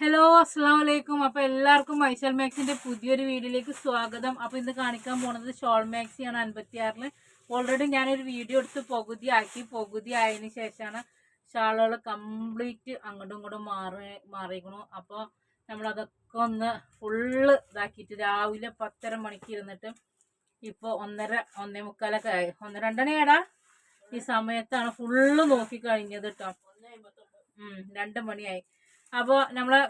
Hello അസ്സാം വലൈക്കും അപ്പോൾ എല്ലാവർക്കും മൈസൽ മാക്സിന്റെ പുതിയൊരു വീഡിയോയിലേക്ക് സ്വാഗതം. അപ്പോൾ ഇന്ന് കാണിക്കാൻ പോണത് ഷോൾ മാക്സി ആണ് അൻപത്തി ആറിൽ ഓൾറെഡി ഞാനൊരു വീഡിയോ എടുത്ത് പകുതി ആക്കി പകുതി ആയതിനു ശേഷമാണ് ഷാളുകൾ കംപ്ലീറ്റ് അങ്ങോട്ടും ഇങ്ങോട്ടും മാറി മാറിയിരിക്കണു. അപ്പോൾ നമ്മളതൊക്കെ ഒന്ന് ഫുള്ള് ഇതാക്കിയിട്ട് രാവിലെ പത്തര മണിക്ക് ഇരുന്നിട്ട് ഇപ്പോൾ ഒന്നര ഒന്നേ മുക്കാലൊക്കെ ആയി. ഒന്ന് രണ്ടണയാടാ ഈ സമയത്താണ് ഫുള്ള് നോക്കി കഴിഞ്ഞത് കേട്ടോ രണ്ട് മണിയായി. അപ്പോൾ നമ്മളെ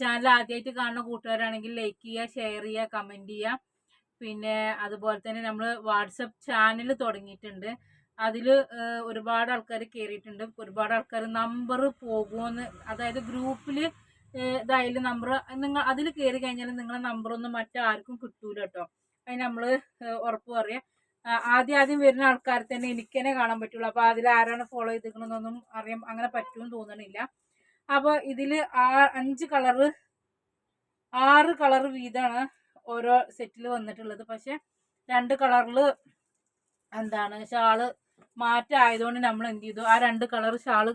ചാനൽ ആദ്യമായിട്ട് കാണുന്ന കൂട്ടുകാരാണെങ്കിൽ ലൈക്ക് ചെയ്യുക ഷെയർ ചെയ്യുക കമന്റ് ചെയ്യുക. പിന്നെ അതുപോലെ തന്നെ നമ്മൾ വാട്സപ്പ് ചാനൽ തുടങ്ങിയിട്ടുണ്ട്. അതിൽ ഒരുപാട് ആൾക്കാർ കയറിയിട്ടുണ്ട് ഒരുപാട് ആൾക്കാർ നമ്പർ പോകുമെന്ന് അതായത് ഗ്രൂപ്പിൽ ഇതായാലും നമ്പർ നിങ്ങൾ അതിൽ കയറി കഴിഞ്ഞാൽ നിങ്ങളെ നമ്പറൊന്നും മറ്റാർക്കും കിട്ടൂല കേട്ടോ അതിന് നമ്മൾ ഉറപ്പ് പറയാം. ആദ്യം ആദ്യം വരുന്ന ആൾക്കാർ തന്നെ എനിക്ക് തന്നെ കാണാൻ പറ്റുള്ളൂ. അപ്പോൾ അതിൽ ആരാണ് ഫോളോ ചെയ്തിരിക്കണമെന്നൊന്നും അറിയാം അങ്ങനെ പറ്റുമെന്ന് തോന്നണില്ല. അപ്പോൾ ഇതിൽ ആ അഞ്ച് കളറ് ആറ് കളർ വീതമാണ് ഓരോ സെറ്റിൽ വന്നിട്ടുള്ളത്. പക്ഷെ രണ്ട് കളറിൽ എന്താണ് ഷാൾ മാറ്റമായതുകൊണ്ട് നമ്മൾ എന്ത് ചെയ്തു? ആ രണ്ട് കളർ ഷാൾ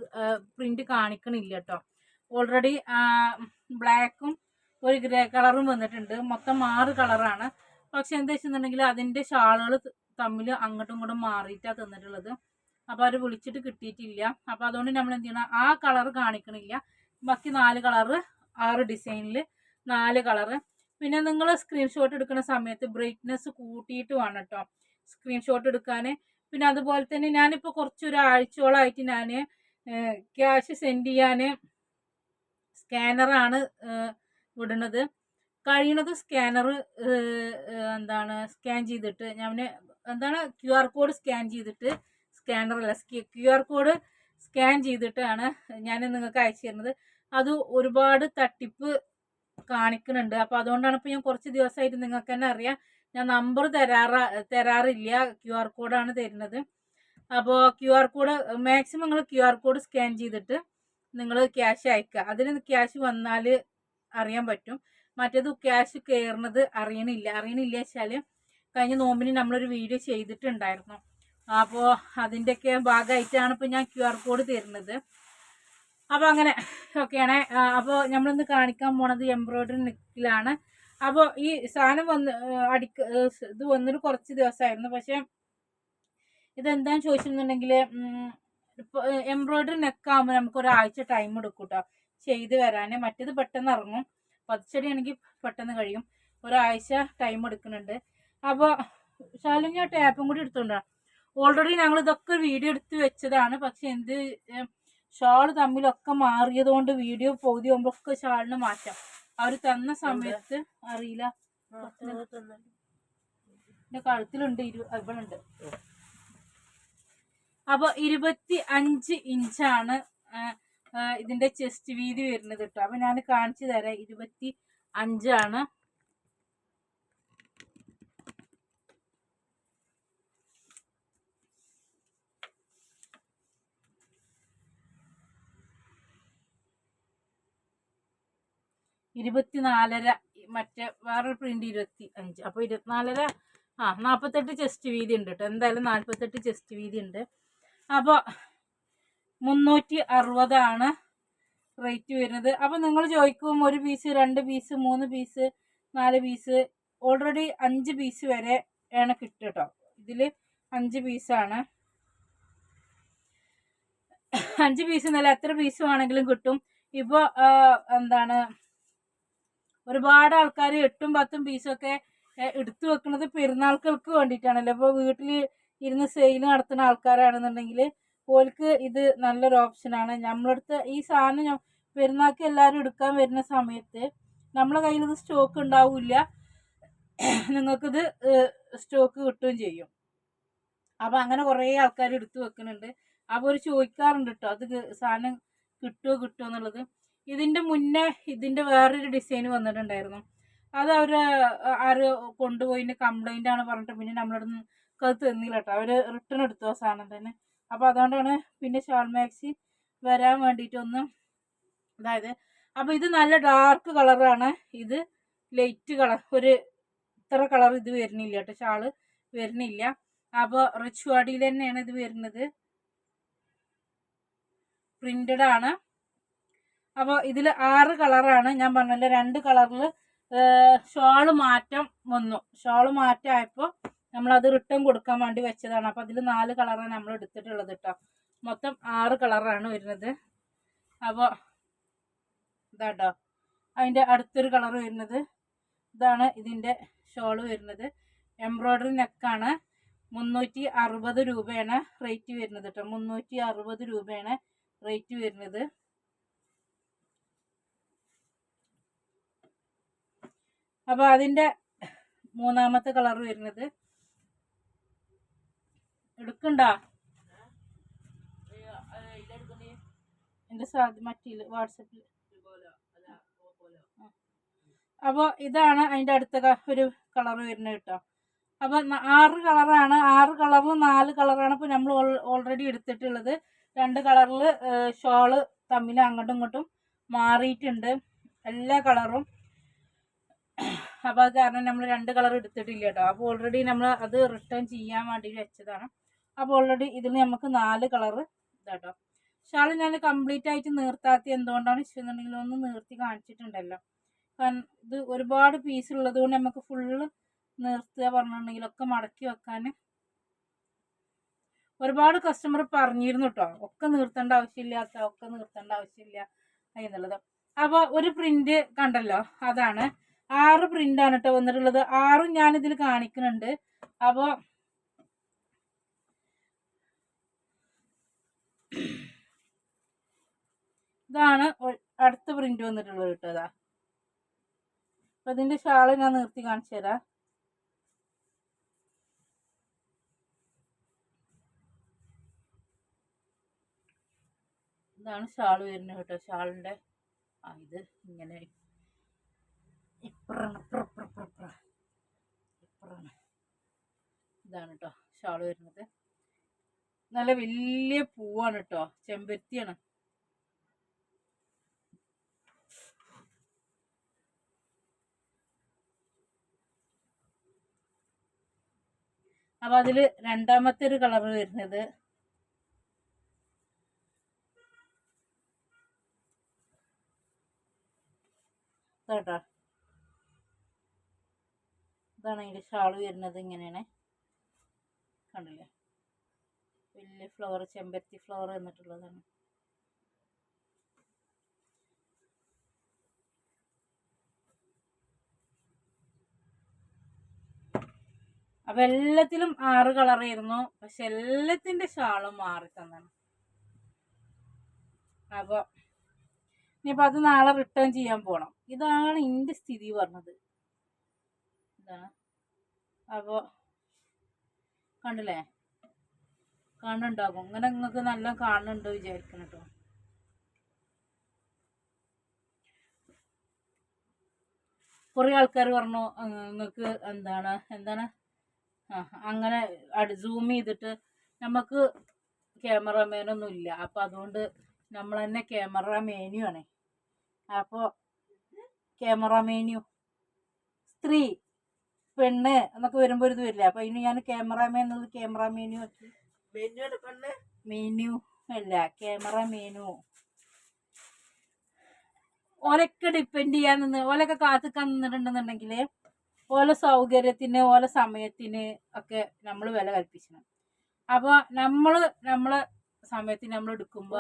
പ്രിന്റ് കാണിക്കണില്ല കേട്ടോ. ഓൾറെഡി ബ്ലാക്കും ഒരു ഗ്രേ കളറും വന്നിട്ടുണ്ട്. മൊത്തം ആറ് കളറാണ്. പക്ഷെ എന്താ വെച്ചിട്ടുണ്ടെങ്കിൽ അതിന്റെ ഷാളുകൾ തമ്മിൽ അങ്ങോട്ടും ഇങ്ങോട്ടും മാറിയിട്ടാണ് തന്നിട്ടുള്ളത്. അപ്പോൾ അവർ വിളിച്ചിട്ട് കിട്ടിയിട്ടില്ല. അപ്പോൾ അതുകൊണ്ട് നമ്മൾ എന്ത് ചെയ്യണം? ആ കളർ കാണിക്കണില്ല. ബാക്കി നാല് കളറ് ആറ് ഡിസൈനിൽ നാല് കളറ്. പിന്നെ നിങ്ങൾ സ്ക്രീൻഷോട്ട് എടുക്കുന്ന സമയത്ത് ബ്രൈറ്റ്നെസ് കൂട്ടിയിട്ട് വേണം കേട്ടോ സ്ക്രീൻഷോട്ട് എടുക്കാൻ പിന്നെ അതുപോലെ തന്നെ ഞാനിപ്പോൾ കുറച്ചൊരാഴ്ചയോളമായിട്ട് ഞാൻ ക്യാഷ് സെൻഡ് ചെയ്യാൻ സ്കാനറാണ് വിടുന്നത് കഴിയണത് സ്കാനർ എന്താണ് സ്കാൻ ചെയ്തിട്ട് ഞാൻ എന്താണ് ക്യു ആർ കോഡ് സ്കാൻ ചെയ്തിട്ട് സ്കാനറല്ല ക്യു ആർ കോഡ് സ്കാൻ ചെയ്തിട്ടാണ് ഞാൻ നിങ്ങൾക്ക് അയച്ചു തരുന്നത്. അത് ഒരുപാട് തട്ടിപ്പ് കാണിക്കുന്നുണ്ട്. അപ്പോൾ അതുകൊണ്ടാണ് ഇപ്പോൾ ഞാൻ കുറച്ച് ദിവസമായിട്ട് നിങ്ങൾക്ക് തന്നെ അറിയാം. ഞാൻ നമ്പർ തരാറ തരാറില്ല. ക്യു ആർ കോഡാണ് തരുന്നത്. അപ്പോൾ ക്യു ആർ കോഡ് മാക്സിമം നിങ്ങൾ ക്യു ആർ കോഡ് സ്കാൻ ചെയ്തിട്ട് നിങ്ങൾ ക്യാഷ് അയക്കുക. അതിൽ ക്യാഷ് വന്നാൽ അറിയാൻ പറ്റും. മറ്റേത് ക്യാഷ് കയറുന്നത് അറിയണില്ല. അറിയണില്ല വെച്ചാൽ കഴിഞ്ഞ നോമ്പിന് നമ്മളൊരു വീഡിയോ ചെയ്തിട്ടുണ്ടായിരുന്നു. അപ്പോൾ അതിന്റെയൊക്കെ ഭാഗമായിട്ടാണ് ഇപ്പോൾ ഞാൻ ക്യു ആർ കോഡ് തരുന്നത്. അപ്പോൾ അങ്ങനെ ഓക്കെയാണ് അപ്പോൾ നമ്മളിന്ന് കാണിക്കാൻ പോണത് എംബ്രോയ്ഡറി നെക്കിലാണ് അപ്പോൾ ഈ സാധനം വന്ന് അടിക്ക ഇത് വന്നിട്ട് കുറച്ച് ദിവസമായിരുന്നു. പക്ഷേ ഇതെന്താന്ന് ചോദിച്ചിരുന്നുണ്ടെങ്കിൽ എംബ്രോയ്ഡറി നെക്കാകുമ്പോൾ നമുക്ക് ഒരാഴ്ച ടൈം എടുക്കും കേട്ടോ ചെയ്ത് വരാൻ മറ്റേത് പെട്ടെന്ന് ഇറങ്ങും. പതിച്ചടി ആണെങ്കിൽ പെട്ടെന്ന് കഴിയും. ഒരാഴ്ച ടൈം എടുക്കുന്നുണ്ട്. അപ്പോൾ ശാലിനി ആ ടാപ്പും കൂടി എടുത്തോണ്ടാ? ഓൾറെഡി ഞങ്ങൾ ഇതൊക്കെ വീഡിയോ എടുത്ത് വെച്ചതാണ്. പക്ഷെ എന്ത് ഷാൾ തമ്മിലൊക്കെ മാറിയത് കൊണ്ട് വീഡിയോ പകുതി ഒക്കെ ഷാളിന് മാറ്റാം. അവർ തന്ന സമയത്ത് അറിയില്ല. എന്റെ കഴുത്തിലുണ്ട് ഇരു ഇവിടെ ഉണ്ട് അപ്പൊ ഇരുപത്തി അഞ്ച് ഇഞ്ചാണ് ഇതിന്റെ ചെസ്റ്റ് വീതി വരുന്നത് കേട്ടോ. അപ്പൊ ഞാൻ കാണിച്ചു തരാം. ഇരുപത്തി അഞ്ചാണ്. ഇരുപത്തിനാലര മറ്റേ വേറൊരു പ്രിന്റ് ഇരുപത്തി അഞ്ച് അപ്പോൾ ഇരുപത്തിനാലര ആ നാൽപ്പത്തെട്ട് ചെസ്റ്റ് വീതി ഉണ്ട് കേട്ടോ എന്തായാലും നാൽപ്പത്തെട്ട് ചെസ്റ്റ് വീതി ഉണ്ട്. അപ്പോൾ മുന്നൂറ്റി അറുപതാണ് റേറ്റ് വരുന്നത്. അപ്പോൾ നിങ്ങൾ ചോദിക്കും ഒരു പീസ് രണ്ട് പീസ് മൂന്ന് പീസ് നാല് പീസ് ഓൾറെഡി അഞ്ച് പീസ് വരെ ആണ് കേട്ടോ ഇതിൽ അഞ്ച് പീസാണ് അഞ്ച് പീസ് എന്നല്ല എത്ര പീസ് വേണമെങ്കിലും കിട്ടും. ഇപ്പോൾ എന്താണ് ഒരുപാട് ആൾക്കാർ എട്ടും പത്തും പീസൊക്കെ എടുത്തു വെക്കുന്നത് പെരുന്നാൾക്കൾക്ക് വേണ്ടിയിട്ടാണല്ലോ. ഇപ്പോൾ വീട്ടിൽ ഇരുന്ന് സെയിൽ നടത്തുന്ന ആൾക്കാരാണെന്നുണ്ടെങ്കിൽ ഓൽക്ക് ഇത് നല്ലൊരു ഓപ്ഷനാണ് നമ്മളടുത്ത് ഈ സാധനം പെരുന്നാൾക്ക് എല്ലാവരും എടുക്കാൻ വരുന്ന സമയത്ത് നമ്മളെ കയ്യിൽ സ്റ്റോക്ക് ഉണ്ടാവില്ല. നിങ്ങൾക്കിത് സ്റ്റോക്ക് കിട്ടുകയും ചെയ്യും. അപ്പോൾ അങ്ങനെ കുറേ ആൾക്കാർ എടുത്തു വെക്കുന്നുണ്ട്. അപ്പോൾ ഒരു ചോദിക്കാറുണ്ട് കേട്ടോ അത് സാധനം കിട്ടുമോ കിട്ടുമോ എന്നുള്ളത്. ഇതിന്റെ മുന്നേ ഇതിന്റെ വേറൊരു ഡിസൈൻ വന്നിട്ടുണ്ടായിരുന്നു. അത് അവർ ആര് കൊണ്ടുപോയിന്റെ കംപ്ലൈന്റ് ആണ് പറഞ്ഞിട്ട് പിന്നെ നമ്മളോട് അത് തന്നില്ല കേട്ടോ അവർ റിട്ടേൺ എടുത്തു ആ സാധനം തന്നെ. അപ്പോൾ അതുകൊണ്ടാണ് പിന്നെ ഷാൾ മാക്സി വരാൻ വേണ്ടിയിട്ടൊന്ന് അതായത് അപ്പോൾ ഇത് നല്ല ഡാർക്ക് കളറാണ് ഇത് ലൈറ്റ് കളർ ഒരു ഇത്ര കളർ ഇത് വരുന്നില്ല കേട്ടോ ഷാൾ വരുന്നില്ല. അപ്പോൾ റിച്ച് വാടിയിൽ തന്നെയാണ് ഇത് വരുന്നത്. പ്രിന്റഡ് ആണ്. അപ്പോൾ ഇതിൽ ആറ് കളറാണ്. ഞാൻ പറഞ്ഞല്ലോ രണ്ട് കളറിൽ ഷോൾ മാറ്റം വന്നു. ഷോൾ മാറ്റമായപ്പോൾ നമ്മളത് റിട്ടേൺ കൊടുക്കാൻ വേണ്ടി വെച്ചതാണ്. അപ്പോൾ അതിൽ നാല് കളറാണ് നമ്മൾ എടുത്തിട്ടുള്ളത് കേട്ടോ മൊത്തം ആറ് കളറാണ് വരുന്നത്. അപ്പോൾ ഇതാട്ടോ അതിന്റെ അടുത്തൊരു കളർ വരുന്നത്. ഇതാണ് ഇതിന്റെ ഷോൾ വരുന്നത്. എംബ്രോയ്ഡറി നെക്കാണ് മുന്നൂറ്റി അറുപത് രൂപയാണ് റേറ്റ് വരുന്നത് കേട്ടോ മുന്നൂറ്റി അറുപത് രൂപയാണ് റേറ്റ് വരുന്നത്. അപ്പോൾ അതിന്റെ മൂന്നാമത്തെ കളർ വരുന്നത് എടുക്കണ്ടോ? എന്റെ സാധ്യ മറ്റില്ല വാട്സപ്പിൽ അപ്പോൾ ഇതാണ് അതിന്റെ അടുത്ത ഒരു കളർ വരുന്നത് കേട്ടോ. അപ്പോൾ ആറ് കളറാണ്. ആറ് കളറിൽ നാല് കളറാണ് ഇപ്പോൾ നമ്മൾ ഓൾറെഡി എടുത്തിട്ടുള്ളത്. രണ്ട് കളറിൽ ഷോൾ തമ്മിൽ അങ്ങോട്ടും ഇങ്ങോട്ടും മാറിയിട്ടുണ്ട്. എല്ലാ കളറും അപ്പോൾ അത് കാരണം നമ്മൾ രണ്ട് കളർ എടുത്തിട്ടില്ല കേട്ടോ അപ്പോൾ ഓൾറെഡി നമ്മൾ അത് റിട്ടേൺ ചെയ്യാൻ വേണ്ടി വെച്ചതാണ്. അപ്പോൾ ഓൾറെഡി ഇതിൽ നമുക്ക് നാല് കളറ് ഇതാട്ടോ. ഷാൾ ഞാൻ കംപ്ലീറ്റ് ആയിട്ട് നീർത്താത്തി എന്തുകൊണ്ടാണ് ഇഷ്ടമെന്നുണ്ടെങ്കിൽ ഒന്ന് നീർത്തി കാണിച്ചിട്ടുണ്ടല്ലോ. കാരണം ഇത് ഒരുപാട് പീസ് ഉള്ളത് കൊണ്ട് നമുക്ക് ഫുള്ള് നിർത്തുക പറഞ്ഞിട്ടുണ്ടെങ്കിലൊക്കെ മടക്കി വെക്കാൻ ഒരുപാട് കസ്റ്റമർ പറഞ്ഞിരുന്നു കേട്ടോ ഒക്കെ നിർത്തേണ്ട ആവശ്യമില്ല ഒക്കെ നിർത്തേണ്ട ആവശ്യമില്ല എന്നുള്ളത്. അപ്പോൾ ഒരു പ്രിന്റ് കണ്ടല്ലോ? അതാണ്. ആറ് പ്രിന്റ് ആണ് കേട്ടോ വന്നിട്ടുള്ളത്. ആറും ഞാൻ ഞാനിതിൽ കാണിക്കുന്നുണ്ട്. അപ്പോൾ ഇതാണ് അടുത്ത പ്രിന്റ് വന്നിട്ടുള്ളത് കേട്ടോ ഇതാ. അപ്പൊ ഇതിന്റെ ഷാൾ ഞാൻ നിർത്തി കാണിച്ചു തരാം. ഇതാണ് ഷാൾ വരുന്നത് കേട്ടോ ഷാളിന്റെ. ആ ഇത് ഇങ്ങനെ ഇപ്പറാണ് പ്ര പ്ര പ്ര ഇപ്പറ ഇപ്പറാണ് ഇതാണ് കേട്ടോ ഷാൾ വരുന്നത്. നല്ല വലിയ പൂവാണ് കേട്ടോ ചെമ്പരത്തിയാണ്. അപ്പൊ അതിൽ രണ്ടാമത്തെ ഒരു കളർ വരുന്നത് കേട്ടോ ഇതാണ് അതിന്റെ ഷാൾ വരുന്നത് ഇങ്ങനെയാണ്. കണ്ടില്ലേ? വലിയ ഫ്ലവർ ചെമ്പരത്തി ഫ്ലവർ എന്നിട്ടുള്ളതാണ് അപ്പൊ എല്ലാത്തിലും ആറ് കളറായിരുന്നു പക്ഷെ എല്ലാത്തിന്റെ ഷാളും മാറി തന്നാണ്. അപ്പൊ ഇനിയിപ്പോ അത് നാളെ റിട്ടേൺ ചെയ്യാൻ പോണം. ഇതാണ് ഇന്റെ സ്ഥിതി പറഞ്ഞത്. ഇതാണ് അപ്പോൾ കണ്ടില്ലേ? കാണുന്നുണ്ടാകും. ഇങ്ങനെ നിങ്ങൾക്ക് നല്ല കാണുന്നുണ്ട് വിചാരിക്കണം കേട്ടോ കുറേ ആൾക്കാർ പറഞ്ഞു നിങ്ങൾക്ക് എന്താണ് എന്താണ്? ആ അങ്ങനെ സൂം ചെയ്തിട്ട് നമുക്ക് ക്യാമറമാനൊന്നും ഇല്ല. അപ്പം അതുകൊണ്ട് നമ്മൾ തന്നെ ക്യാമറമാനു ആണ്. അപ്പോൾ ക്യാമറമാനു സ്ത്രീ. പെണ്ണ് എന്നൊക്കെ വരുമ്പോൾ ഒരു വരില്ല അപ്പൊ അതിന് ഞാൻ ക്യാമറമാൻ എന്നത് ക്യാമറമാനു ആക്കി മെനു അല്ല ക്യാമറ മെനു ഓലൊക്കെ ഡിപ്പെൻഡ് ചെയ്യാൻ നിന്ന് ഓലൊക്കെ കാത്തുക്കാൻ നിന്നിട്ടുണ്ടെന്നുണ്ടെങ്കിൽ ഓല സൗകര്യത്തിന് ഓല സമയത്തിന് ഒക്കെ നമ്മൾ വില കൽപ്പിക്കണം. അപ്പൊ നമ്മൾ നമ്മളെ സമയത്തിന് നമ്മൾ എടുക്കുമ്പോ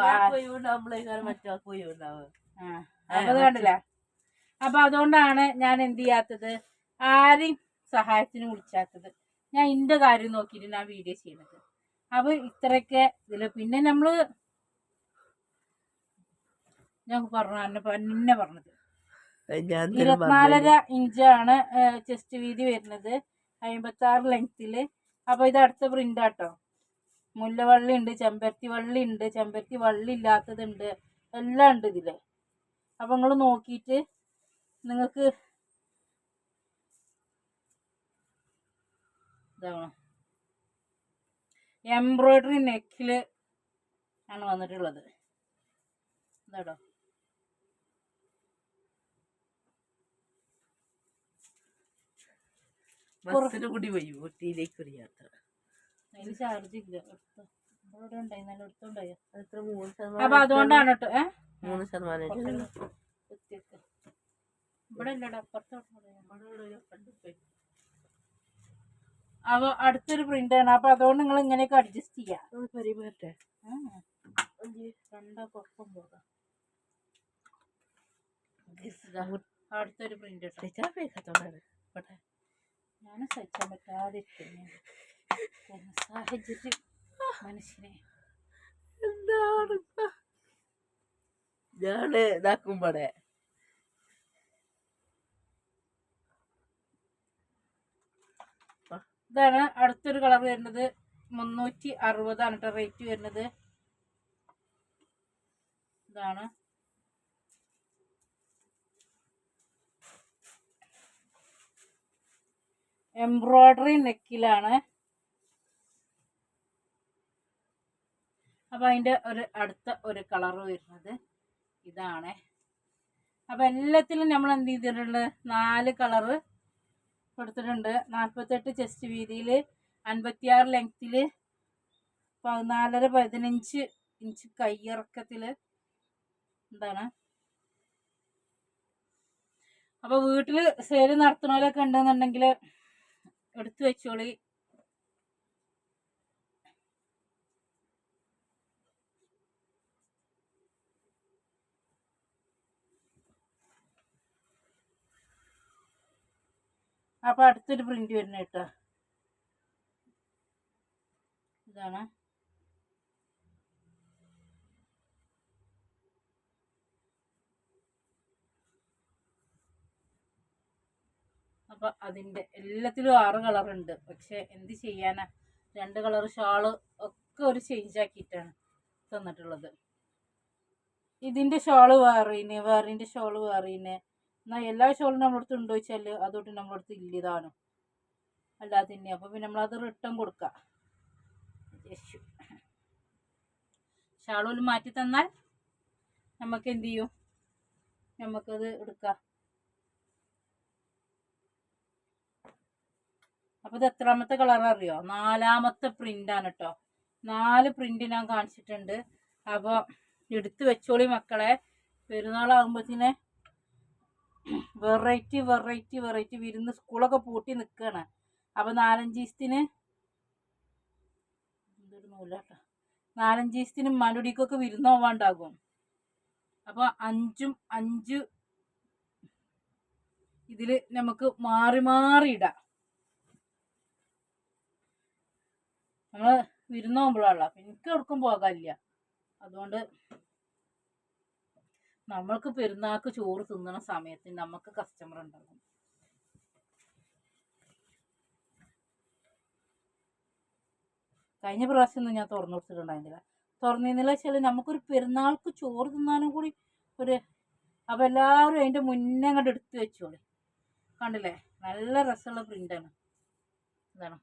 അപ്പൊ അതുകൊണ്ടാണ് ഞാൻ എന്ത് ചെയ്യാത്തത്? ആരെയും സഹായത്തിന് വിളിച്ചാത്തത്. ഞാൻ എന്റെ കാര്യം നോക്കിയിട്ട് ഞാൻ വീഡിയോ ചെയ്യുന്നത്. അപ്പോൾ ഇത്രയൊക്കെ ഇതിൽ പിന്നെ നമ്മൾ ഞാൻ പറഞ്ഞു എന്നെ പറഞ്ഞത്. ഇരുപത്തിനാലര ഇഞ്ചാണ് ചെസ്റ്റ് വീതി വരുന്നത്. അമ്പത്തി ആറ് ലെങ്തിൽ അപ്പൊ ഇത് അടുത്ത പ്രിന്റ് ആട്ടോ. മുല്ലവള്ളി ഉണ്ട് ചെമ്പരത്തി വള്ളി ഉണ്ട് ചെമ്പരത്തി വള്ളി ഇല്ലാത്തതുണ്ട്. എല്ലാം ഉണ്ട് ഇതിൽ. അപ്പോൾ നിങ്ങൾ നോക്കിയിട്ട് നിങ്ങൾക്ക് ഇതാണ് എംബ്രോയിഡറി നെക്കിൽ ആണ് വന്നിട്ടുള്ളത്. ഇതാടോ ബസ്സിന് കൂടി പോയി ഊട്ടിയിലേക്ക് ഒരു യാത്ര. അതിന് ചാർജ് ഇല്ല. ഇവിടെ ഉണ്ടായി നല്ല എടുത്തോണ്ടായോ. എത്ര? മൂന്ന് അപ്പൊ ശതമാനം അതുകൊണ്ടാണ് കേട്ടോ ഏ? മൂന്ന് ശതമാനം. ഇവിടെ ഇല്ലടാ അപ്പുറത്തോട്ട് അപ്പൊ അടുത്തൊരു പ്രിന്റ് ആണ്. അപ്പൊ അതുകൊണ്ട് നിങ്ങൾ ഇങ്ങനെയൊക്കെ അഡ്ജസ്റ്റ് ചെയ്യാം. പരിമാറ്റേ ഒപ്പം പോകാം അടുത്തൊരു പ്രിന്റ് ഇവിടെ ഞാൻ സഹിക്കാൻ പറ്റാതിരിക്കുന്നു സാഹചര്യം മനുഷ്യനെ. എന്താണ്? ഇപ്പൊ? ഞാൻ ഇതാക്കുമ്പോടെ. ഇതാണ് അടുത്തൊരു കളർ വരുന്നത്. മുന്നൂറ്റി അറുപതാണ് കേട്ടോ റേറ്റ് വരുന്നത്. ഇതാണ്. എംബ്രോയ്ഡറി നെക്കിലാണ്. അപ്പൊ അതിന്റെ ഒരു അടുത്ത ഒരു കളർ വരുന്നത്. ഇതാണ്. അപ്പൊ എല്ലാത്തിലും നമ്മൾ എന്ത് ചെയ്തിട്ടുണ്ട്? നാല് കളറ് കൊടുത്തിട്ടുണ്ട്. നാൽപ്പത്തെട്ട് ചെസ്റ്റ് വീതിയിൽ അൻപത്തിയാറ് ലെങ്ത്തിൽ പതിനാലര പതിനഞ്ച് ഇഞ്ച് കയ്യിറക്കത്തിൽ എന്താണ്? അപ്പോൾ വീട്ടിൽ സെയിൽ നടത്തണോലൊക്കെ ഉണ്ടെന്നുണ്ടെങ്കിൽ എടുത്തു വെച്ചോളി. അപ്പൊ അടുത്തൊരു പ്രിന്റ് വരുന്ന കേട്ടോ ഇതാണ്. അപ്പൊ അതിന്റെ എല്ലാത്തിലും ആറ് കളർ ഉണ്ട്. പക്ഷെ എന്ത് ചെയ്യാനാ? രണ്ട് കളർ ഷാൾ ഒക്കെ ഒരു ചേഞ്ച് ആക്കിയിട്ടാണ് തന്നിട്ടുള്ളത്. ഇതിന്റെ ഷാൾ വേറീന് വേറിന്റെ ഷാൾ വേറീന് എന്നാൽ എല്ലാ ഷോളും നമ്മളടുത്ത് ഉണ്ടോ വെച്ചാൽ അതോട്ട് നമ്മളടുത്ത് ഇല്ലതാണ് അല്ലാതെ തന്നെ. അപ്പോൾ പിന്നെ നമ്മളത് റിട്ടേൺ കൊടുക്കാം. യേശു. ഷാളോൽ മാറ്റി തന്നാൽ നമുക്ക് എന്ത് ചെയ്യും? നമുക്കത് എടുക്കാം. അപ്പോൾ ഇത് എത്രാമത്തെ കളർ അറിയോ? നാലാമത്തെ പ്രിന്റാണ് കേട്ടോ നാല് പ്രിന്റ് ഞാൻ കാണിച്ചിട്ടുണ്ട്. അപ്പോൾ എടുത്ത് വെച്ചോളി മക്കളെ. പെരുന്നാളാകുമ്പോഴത്തേനെ വെറൈറ്റി വെറൈറ്റി വെറൈറ്റി വിരുന്ന് സ്കൂളൊക്കെ പൂട്ടി നിൽക്കുകയാണ് അപ്പോൾ നാലഞ്ച് ദിവസത്തിന് എന്തൊരു നൂലാട്ടോ. നാലഞ്ച് ദിവസത്തിന് മനുടിക്കൊക്കെ വിരുന്ന് പോവാണ്ടാകും. അപ്പോൾ അഞ്ചും അഞ്ച് ഇതിൽ നമുക്ക് മാറി മാറി ഇടാം. നമ്മൾ വിരുന്ന് പോകുമ്പോഴാണല്ലോ. എനിക്ക് എവിടേക്കും പോകാനില്ല. അതുകൊണ്ട് നമ്മൾക്ക് പെരുന്നാൾക്ക് ചോറ് തിന്നണ സമയത്ത് നമുക്ക് കസ്റ്റമർ ഉണ്ടാകും കഴിഞ്ഞ പ്രാവശ്യം ഒന്നും ഞാൻ തുറന്നു കൊടുത്തിട്ടുണ്ടായിരുന്നില്ല. തുറന്നിരുന്നില്ല വെച്ചാൽ നമുക്കൊരു പെരുന്നാൾക്ക് ചോറ് തിന്നാനും കൂടി ഒരു അപ്പം എല്ലാവരും അതിന്റെ മുന്നേ അങ്ങോട്ട് എടുത്ത് വെച്ചോളി. കണ്ടില്ലേ? നല്ല രസമുള്ള പ്രിന്റാണ് എന്താണ്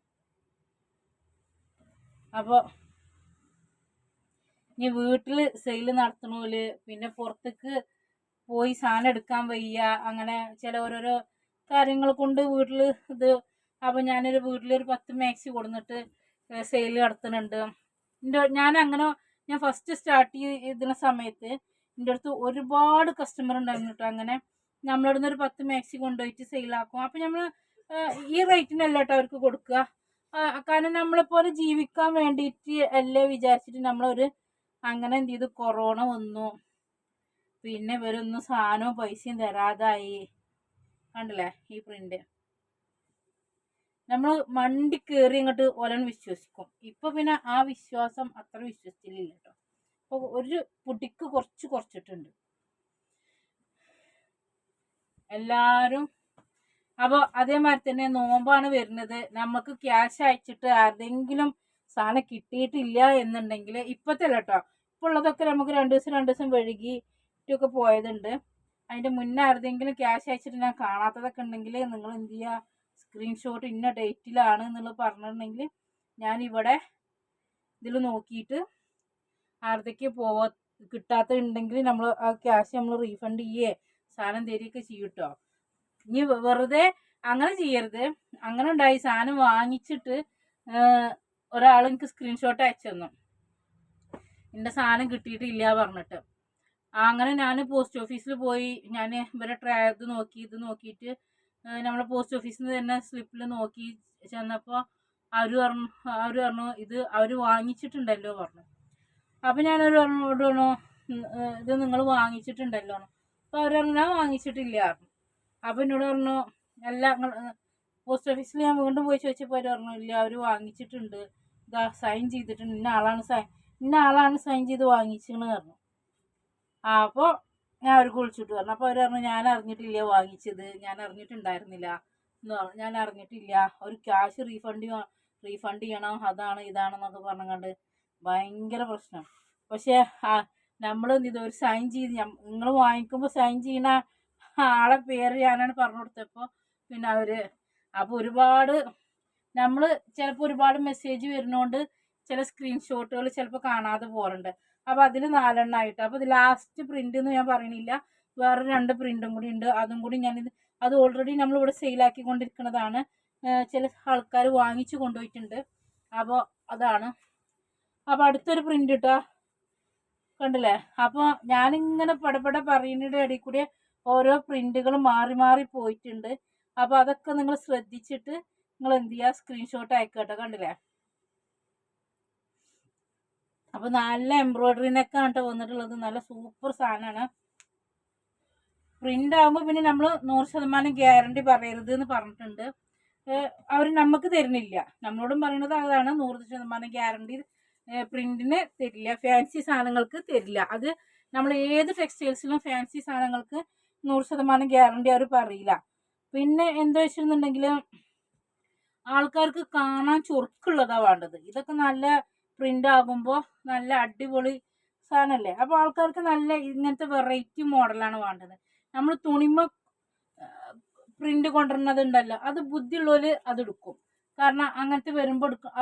അപ്പോൾ ഇനി വീട്ടിൽ സെയിൽ നടത്തണോൽ പിന്നെ പുറത്തേക്ക് പോയി സാധനം എടുക്കാൻ വയ്യ അങ്ങനെ ചില ഓരോരോ കാര്യങ്ങൾ കൊണ്ട് വീട്ടിൽ ഇത് അപ്പം ഞാനൊരു വീട്ടിലൊരു പത്ത് മാക്സി കൊടുന്നിട്ട് സെയിൽ നടത്തുന്നുണ്ട്. എന്റെ ഞാൻ അങ്ങനെ ഞാൻ ഫസ്റ്റ് സ്റ്റാർട്ട് ചെയ്തിരുന്ന സമയത്ത് എന്റെ അടുത്ത് ഒരുപാട് കസ്റ്റമർ ഉണ്ടായിരുന്നു കേട്ടോ അങ്ങനെ നമ്മളവിടെ നിന്ന് ഒരു പത്ത് മാക്സി കൊണ്ടുപോയിട്ട് സെയിലാക്കും അപ്പം നമ്മൾ ഈ റേറ്റിനല്ല കേട്ടോ അവർക്ക് കൊടുക്കുക? കാരണം നമ്മളെപ്പോലെ ജീവിക്കാൻ വേണ്ടിയിട്ട് അല്ലേ വിചാരിച്ചിട്ട് നമ്മളൊരു അങ്ങനെ എന്ത് ചെയ്തു? കൊറോണ വന്നു. പിന്നെ ഇവരൊന്നും സാധനവും പൈസയും തരാതായി. കണ്ടില്ലേ ഈ പ്രിന്റ് നമ്മൾ മണ്ടി കയറി ഇങ്ങോട്ട് ഒലൻ വിശ്വസിക്കും. ഇപ്പൊ പിന്നെ ആ വിശ്വാസം അത്ര വിശ്വസിച്ചില്ല കേട്ടോ. അപ്പൊ ഒരു പുടിക്ക് കുറച്ച് കുറച്ചിട്ടുണ്ട്. എല്ലാരും അപ്പോൾ അതേമാതിരി തന്നെ നോമ്പാണ് വരുന്നത്. നമുക്ക് ക്യാഷ് അയച്ചിട്ട് ആരുടെങ്കിലും സാധനം കിട്ടിയിട്ടില്ല എന്നുണ്ടെങ്കിൽ ഇപ്പത്തെ അല്ല കേട്ടോ. ഉള്ളതൊക്കെ നമുക്ക് രണ്ട് ദിവസം രണ്ട് ദിവസം വഴുകിയിട്ടൊക്കെ പോയതുണ്ട്. അതിന്റെ മുന്നേ ആരുടെങ്കിലും ക്യാഷ് അയച്ചിട്ട് ഞാൻ കാണാത്തതൊക്കെ ഉണ്ടെങ്കിൽ നിങ്ങൾ എന്ത് ചെയ്യുക? സ്ക്രീൻഷോട്ട് ഇന്ന ഡേറ്റിലാണ് എന്നുള്ളത് പറഞ്ഞിട്ടുണ്ടെങ്കിൽ ഞാൻ ഇവിടെ ഇതിൽ നോക്കിയിട്ട് ആരുടെക്ക് പോവാ കിട്ടാത്തുണ്ടെങ്കിൽ നമ്മൾ ആ ക്യാഷ് നമ്മൾ റീഫണ്ട് ചെയ്യേ സാധനം തരികയൊക്കെ ചെയ്യും കേട്ടോ. ഇനി വെറുതെ അങ്ങനെ ചെയ്യരുത്. അങ്ങനെ ഉണ്ടായി സാധനം വാങ്ങിച്ചിട്ട് ഒരാൾ എനിക്ക് സ്ക്രീൻഷോട്ട് അയച്ചു തന്നു. എന്റെ സാധനം കിട്ടിയിട്ടില്ല പറഞ്ഞിട്ട്. അങ്ങനെ ഞാൻ പോസ്റ്റ് ഓഫീസിൽ പോയി. ഞാൻ ഇവരെ ട്രാ ഇത് നോക്കി ഇത് നോക്കിയിട്ട് നമ്മളെ പോസ്റ്റ് ഓഫീസിൽ നിന്ന് തന്നെ സ്ലിപ്പിൽ നോക്കി ചെന്നപ്പോൾ അവർ പറഞ്ഞു അവർ പറഞ്ഞു ഇത് അവർ വാങ്ങിച്ചിട്ടുണ്ടല്ലോ പറഞ്ഞു. അപ്പം ഞാനൊരു പറഞ്ഞോട് പറഞ്ഞു ഇത് നിങ്ങൾ വാങ്ങിച്ചിട്ടുണ്ടല്ലോ അപ്പോൾ അവർ പറഞ്ഞു ഞാൻ വാങ്ങിച്ചിട്ടില്ല പറഞ്ഞു. അപ്പം എന്നോട് പറഞ്ഞു അല്ല പോസ്റ്റ് ഓഫീസിൽ ഞാൻ വീണ്ടും പോയി ചോദിച്ചപ്പോൾ അവർ പറഞ്ഞു ഇല്ല അവർ വാങ്ങിച്ചിട്ടുണ്ട്. ഇതാ സൈൻ ചെയ്തിട്ടുണ്ട്. ഇന്ന ആളാണ് സൈൻ ഇന്ന ആളാണ് സൈൻ ചെയ്ത് വാങ്ങിച്ചെന്ന് പറഞ്ഞു. അപ്പോൾ ഞാൻ അവർക്ക് വിളിച്ചിട്ട് പറഞ്ഞു. അപ്പോൾ അവർ പറഞ്ഞു ഞാൻ അറിഞ്ഞിട്ടില്ല വാങ്ങിച്ചത്. ഞാൻ അറിഞ്ഞിട്ടുണ്ടായിരുന്നില്ല. എന്ന് പറഞ്ഞു. ഞാൻ അറിഞ്ഞിട്ടില്ല. ഒരു ക്യാഷ് റീഫണ്ട് റീഫണ്ട് ചെയ്യണം. അതാണ് ഇതാണെന്നൊക്കെ പറഞ്ഞുകൊണ്ട് ഭയങ്കര പ്രശ്നം. പക്ഷേ നമ്മൾ ഇത് ഒരു സൈൻ ചെയ്ത് നിങ്ങൾ വാങ്ങിക്കുമ്പോൾ സൈൻ ചെയ്യുന്ന ആളെ പേര് ഞാനാണ് പറഞ്ഞു കൊടുത്തപ്പോൾ പിന്നെ അവർ അപ്പോൾ ഒരുപാട് നമ്മൾ ചിലപ്പോൾ ഒരുപാട് മെസ്സേജ് വരുന്നതുകൊണ്ട് ചില സ്ക്രീൻഷോട്ടുകൾ ചിലപ്പോൾ കാണാതെ പോകാറുണ്ട് അപ്പോൾ അതിൽ നാലെണ്ണം ആയിട്ട്. അപ്പോൾ ഇത് ലാസ്റ്റ് പ്രിന്റ് എന്ന് ഞാൻ പറയണില്ല. വേറെ രണ്ട് പ്രിന്റും കൂടി ഉണ്ട്. അതും കൂടി ഞാനിത് അത് ഓൾറെഡി നമ്മളിവിടെ സെയിലാക്കിക്കൊണ്ടിരിക്കുന്നതാണ് ചില ആൾക്കാർ വാങ്ങിച്ചു കൊണ്ടുപോയിട്ടുണ്ട്. അപ്പോൾ അതാണ്. അപ്പോൾ അടുത്തൊരു പ്രിന്റ് കിട്ടുക കണ്ടില്ലേ? അപ്പോൾ ഞാനിങ്ങനെ പടപട പറയുന്നതിന്റെ ഇടയിൽ കൂടി ഓരോ പ്രിന്റുകൾ മാറി മാറി പോയിട്ടുണ്ട്. അപ്പോൾ അതൊക്കെ നിങ്ങൾ ശ്രദ്ധിച്ചിട്ട് നിങ്ങൾ എന്ത് ചെയ്യുക സ്ക്രീൻഷോട്ട് അയക്കട്ടെ കണ്ടില്ലേ? അപ്പോൾ നല്ല എംബ്രോയിഡറിനൊക്കെ കേട്ടോ വന്നിട്ടുള്ളത്. നല്ല സൂപ്പർ സാധനമാണ്. പ്രിന്റ് ആകുമ്പോൾ പിന്നെ നമ്മൾ നൂറ് ശതമാനം ഗ്യാരണ്ടി പറയരുത് എന്ന് പറഞ്ഞിട്ടുണ്ട് അവർ നമുക്ക് തരുന്നില്ല. നമ്മളോടും പറയുന്നത് അതാണ്. നൂറ് ശതമാനം ഗ്യാരണ്ടി പ്രിന്റിന് തരില്ല. ഫാൻസി സാധനങ്ങൾക്ക് തരില്ല. അത് നമ്മൾ ഏത് ടെക്സ്റ്റൈൽസിലും ഫാൻസി സാധനങ്ങൾക്ക് നൂറ് ശതമാനം ഗ്യാരണ്ടി അവർ പറയില്ല. പിന്നെ എന്താ വെച്ചിരുന്നുണ്ടെങ്കിൽ ആൾക്കാർക്ക് കാണാൻ ചുറുക്കുള്ളതാണ് വേണ്ടത്. ഇതൊക്കെ നല്ല പ്രിന്റ് ആകുമ്പോൾ നല്ല അടിപൊളി സാധനമല്ലേ അപ്പോൾ ആൾക്കാർക്ക് നല്ല ഇങ്ങനത്തെ വെറൈറ്റി മോഡലാണ് വേണ്ടത്. നമ്മൾ തുണിമ പ്രിന്റ് കൊണ്ടുവരുന്നത് ഉണ്ടല്ലോ അത് ബുദ്ധിയുള്ളവർ അത് എടുക്കും. കാരണം അങ്ങനത്തെ വരുമ്പോൾ എടുക്കും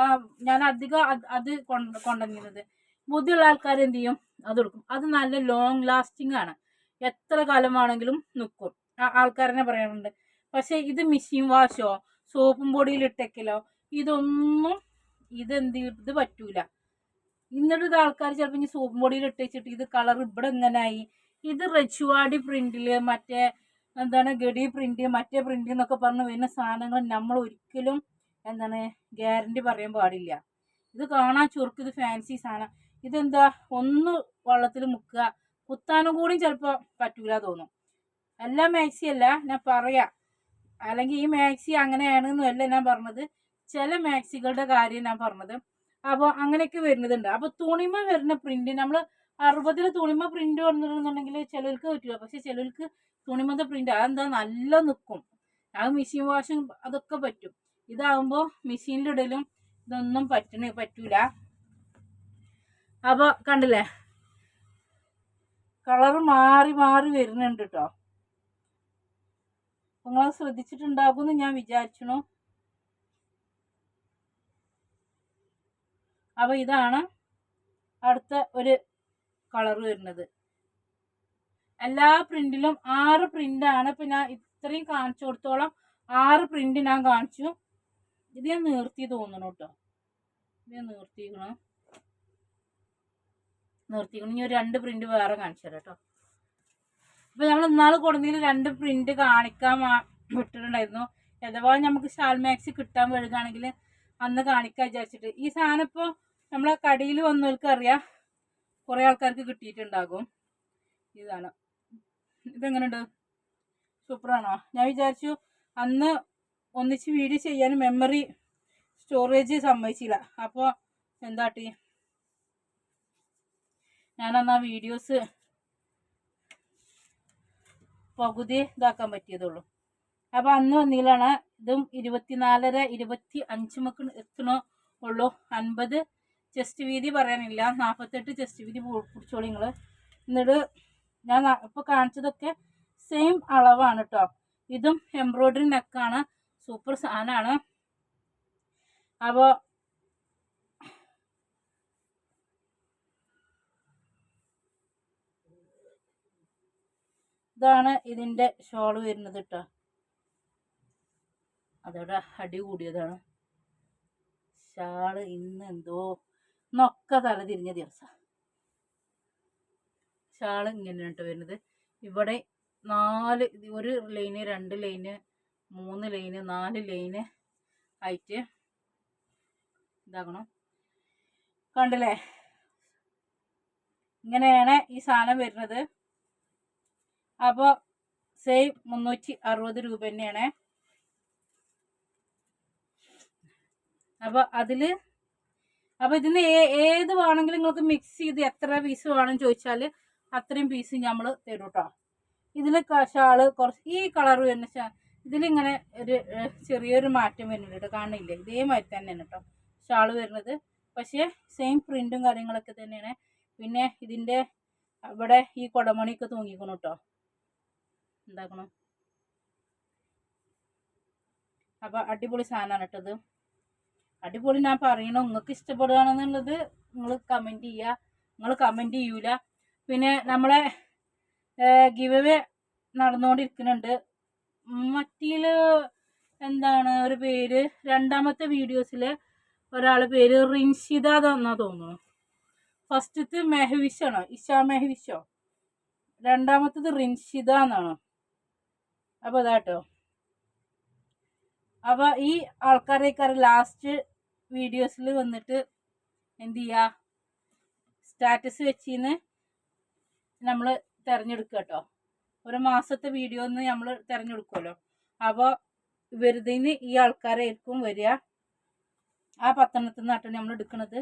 ഞാൻ അധികം അത് കൊണ്ട് കൊണ്ടുവന്നിരുന്നത്. ബുദ്ധിയുള്ള ആൾക്കാർ എന്ത് ചെയ്യും? അത് എടുക്കും. അത് നല്ല ലോങ് ലാസ്റ്റിംഗ് ആണ്. എത്ര കാലമാണെങ്കിലും നിൽക്കും ആൾക്കാരനെ പറയാറുണ്ട്. പക്ഷേ ഇത് മിഷീൻ വാഷോ സോപ്പും പൊടിയിൽ ഇട്ടേക്കലോ ഇതൊന്നും ഇതെന്ത് ഇത് പറ്റൂല. ഇന്നിട്ട് ഇത് ആൾക്കാർ ചിലപ്പോൾ ഇനി സോപ്പ് പൊടിയിൽ ഇട്ടിച്ചിട്ട് ഇത് കളർ ഇവിടെ ഇങ്ങനായി. ഇത് റെച്ചുവാടി പ്രിന്റിൽ മറ്റേ എന്താണ് ഗഡി പ്രിന്റ് മറ്റേ പ്രിന്റ് എന്നൊക്കെ പറഞ്ഞ് വരുന്ന സാധനങ്ങൾ നമ്മൾ ഒരിക്കലും എന്താണ് ഗ്യാരണ്ടി പറയാൻ പാടില്ല. ഇത് കാണാൻ ചുരുക്ക് ഇത് ഫാൻസി സാധനം. ഇതെന്താ? ഒന്ന് വള്ളത്തിൽ മുക്കുക. കുത്താനും കൂടി ചിലപ്പോൾ പറ്റൂല തോന്നും. എല്ലാ മാക്സി അല്ല ഞാൻ പറയാം. അല്ലെങ്കിൽ ഈ മാക്സി അങ്ങനെയാണെന്നും അല്ല ഞാൻ പറഞ്ഞത്. ചില മാക്സികളുടെ കാര്യം ഞാൻ പറഞ്ഞത്. അപ്പോൾ അങ്ങനെയൊക്കെ വരുന്നതുണ്ട്. അപ്പോൾ തുണിമ വരുന്ന പ്രിന്റ് നമ്മൾ അറുപതിൽ തുണിമ പ്രിന്റ് വന്നിട്ടുണ്ടെന്നുണ്ടെങ്കിൽ ചിലർക്ക് പറ്റില്ല പക്ഷെ ചിലർക്ക് തുണിമത്തെ പ്രിന്റ് അതെന്താ നല്ല നിൽക്കും അത് മെഷീൻ വാഷും അതൊക്കെ പറ്റും. ഇതാകുമ്പോൾ മെഷീനിലിടലും ഇതൊന്നും പറ്റണ പറ്റൂല. അപ്പോൾ കണ്ടില്ലേ? കളർ മാറി മാറി വരുന്നുണ്ട് കേട്ടോ നിങ്ങൾ ശ്രദ്ധിച്ചിട്ടുണ്ടാകുമെന്ന് ഞാൻ വിചാരിച്ചു അപ്പോൾ ഇതാണ് അടുത്ത ഒരു കളർ വരുന്നത്. എല്ലാ പ്രിന്റിലും ആറ് പ്രിന്റാണ് ഇപ്പം ഞാൻ ഇത്രയും കാണിച്ചു കൊടുത്തോളം ആറ് പ്രിന്റ് ഞാൻ കാണിച്ചു. ഇത് ഞാൻ നിർത്തി തോന്നണു കേട്ടോ. ഇത് ഞാൻ നിർത്തിക്കണം നിർത്തിക്കണം ഇനി ഒരു രണ്ട് പ്രിന്റ് വേറെ കാണിച്ചു തരാം കേട്ടോ. ഇപ്പം നമ്മൾ ഇന്നാൾ കൊടുന്നതിൽ രണ്ട് പ്രിന്റ് കാണിക്കാൻ വിട്ടിട്ടുണ്ടായിരുന്നു. അഥവാ നമുക്ക് ഷാൽ മാക്സ് കിട്ടാൻ വരികയാണെങ്കിൽ അന്ന് കാണിക്കാൻ വിചാരിച്ചിട്ട്. ഈ സാധനം ഇപ്പോൾ നമ്മളെ കടയിൽ വന്നവർക്ക് അറിയാം കുറേ ആൾക്കാർക്ക് കിട്ടിയിട്ടുണ്ടാകും. ഇതാണ്. ഇതെങ്ങനെയുണ്ട് സൂപ്പറാണോ? ഞാൻ വിചാരിച്ചു അന്ന് ഒന്നിച്ച് വീഡിയോ ചെയ്യാൻ മെമ്മറി സ്റ്റോറേജ് സമ്മതിച്ചില്ല. അപ്പോൾ എന്താട്ടി ഞാനന്ന് ആ വീഡിയോസ് പകുതി ഇതാക്കാൻ പറ്റിയതുള്ളൂ അപ്പോൾ അന്ന് വന്നില്ലാണ് ഇതും ഇരുപത്തിനാലര ഇരുപത്തി അഞ്ച് മക്കൾ എത്തണോ ഉള്ളൂ. അൻപത് ചെസ്റ്റ് വീതി പറയാനില്ല. നാൽപ്പത്തെട്ട് ചെസ്റ്റ് വീതി പിടിച്ചോളി നിങ്ങൾ എന്നിട്ട് ഞാൻ ഇപ്പോൾ കാണിച്ചതൊക്കെ സെയിം അളവാണ് കേട്ടോ ഇതും എംബ്രോയ്ഡറി നെക്കാണ് സൂപ്പർ സാധനമാണ് അപ്പോൾ ഇതാണ് ഇതിന്റെ ഷോൾ വരുന്നത് കേട്ടോ അതോടെ അടി കൂടിയതാണ്. ഷാൾ ഇന്ന് എന്തോ നൊക്കെ തല തിരിഞ്ഞ ദിവസം. ഷാൾ ഇങ്ങനെ കേട്ടോ വരുന്നത്. ഇവിടെ നാല് ഒരു ലൈന് രണ്ട് ലൈന് മൂന്ന് ലൈന് നാല് ലൈന് ആയിട്ട് ഇതാക്കണം കണ്ടില്ലേ? ഇങ്ങനെയാണ് ഈ സാധനം വരുന്നത്. അപ്പോൾ സെയിം മുന്നൂറ്റി അറുപത് രൂപ തന്നെയാണ്. അപ്പോൾ അതിൽ അപ്പോൾ ഇതിന് ഏത് വേണമെങ്കിലും നിങ്ങൾക്ക് മിക്സ് ചെയ്ത് എത്ര പീസ് വേണം ചോദിച്ചാൽ അത്രയും പീസ് നമ്മൾ തരും കേട്ടോ ഇതിൽ ഷാൾ കുറച്ച് ഈ കളർ ഷാ ഇതിലിങ്ങനെ ഒരു ചെറിയൊരു മാറ്റം വരുന്നുണ്ട് കേട്ടോ കാണില്ലേ? ഇതേമാതിരി തന്നെയാണ് കേട്ടോ ഷാൾ വരുന്നത്. പക്ഷേ സെയിം പ്രിന്റും കാര്യങ്ങളൊക്കെ തന്നെയാണ്. പിന്നെ ഇതിന്റെ ഇവിടെ ഈ കുടമണിയൊക്കെ തൂങ്ങിക്കണം കേട്ടോ. എന്താക്കണം? അപ്പോൾ അടിപൊളി സാധനമാണ് കേട്ടത് അടിപൊളി ഞാൻ പറയണു. നിങ്ങൾക്ക് ഇഷ്ടപ്പെടുകയാണെന്നുള്ളത് നിങ്ങൾ കമന്റ് ചെയ്യുക. നിങ്ങൾ കമന്റ് ചെയ്യൂല. പിന്നെ നമ്മളെ ഗിവ് നടന്നുകൊണ്ടിരിക്കുന്നുണ്ട്. മറ്റിയിൽ എന്താണ് ഒരു പേര്? രണ്ടാമത്തെ വീഡിയോസിൽ ഒരാളെ പേര് റിൻഷിത എന്നാ തോന്നുന്നു. ഫസ്റ്റത്തെ മെഹവിഷാണോ? ഇഷാ മെഹവിഷോ? രണ്ടാമത്തത് റിൻഷിത എന്നാണ്? അപ്പോൾ അതാട്ടോ. അപ്പോൾ ഈ ആൾക്കാരേക്കാർ ലാസ്റ്റ് വീഡിയോസിൽ വന്നിട്ട് എന്ത് ചെയ്യുക സ്റ്റാറ്റസ് വെച്ചിന്ന് നമ്മൾ തിരഞ്ഞെടുക്കുക കേട്ടോ ഒരു മാസത്തെ വീഡിയോ ഒന്ന് നമ്മൾ തിരഞ്ഞെടുക്കുമല്ലോ അപ്പോൾ വെറുതെ ഈ ആൾക്കാരായിരിക്കും വരിക. ആ പത്തെണ്ണത്തിൽ നിന്നാണ് നമ്മൾ എടുക്കുന്നത്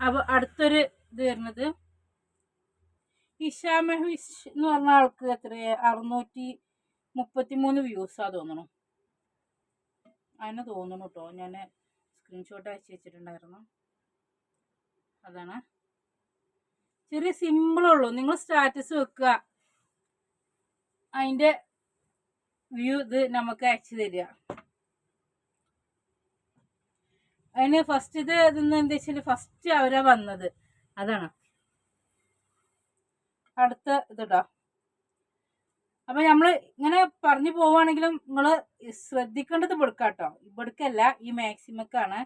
അപ്പോൾ അടുത്തൊരു ഇത് വരുന്നത് ഇഷാ മെഹ്വിഷ് എന്ന് പറഞ്ഞ ആൾക്ക് എത്ര അറുന്നൂറ്റി മുപ്പത്തി മൂന്ന് വ്യൂസാണ് തോന്നണു. അതിനെ തോന്നുന്നു കേട്ടോ ഞാൻ സ്ക്രീൻഷോട്ട് അയച്ചു വെച്ചിട്ടുണ്ടായിരുന്നു. അതാണ്. ചെറിയ സിമ്പിളുള്ളൂ നിങ്ങൾ സ്റ്റാറ്റസ് വെക്കുക. അതിന്റെ വ്യൂ ഇത് നമുക്ക് അയച്ചു തരിക. അതിന് ഫസ്റ്റ് ഇത് ഇതെന്ന് എന്താ വെച്ചാൽ ഫസ്റ്റ് അവരാ വന്നത്. അതാണ്. അടുത്ത ഇതാ അപ്പൊ നമ്മൾ ഇങ്ങനെ പറഞ്ഞു പോവുകയാണെങ്കിലും നിങ്ങൾ ശ്രദ്ധിക്കേണ്ടത് ഇവിടുക്കാട്ടോ. ഇവിടുക്കല്ല ഈ മാക്സിമക്കാണ്.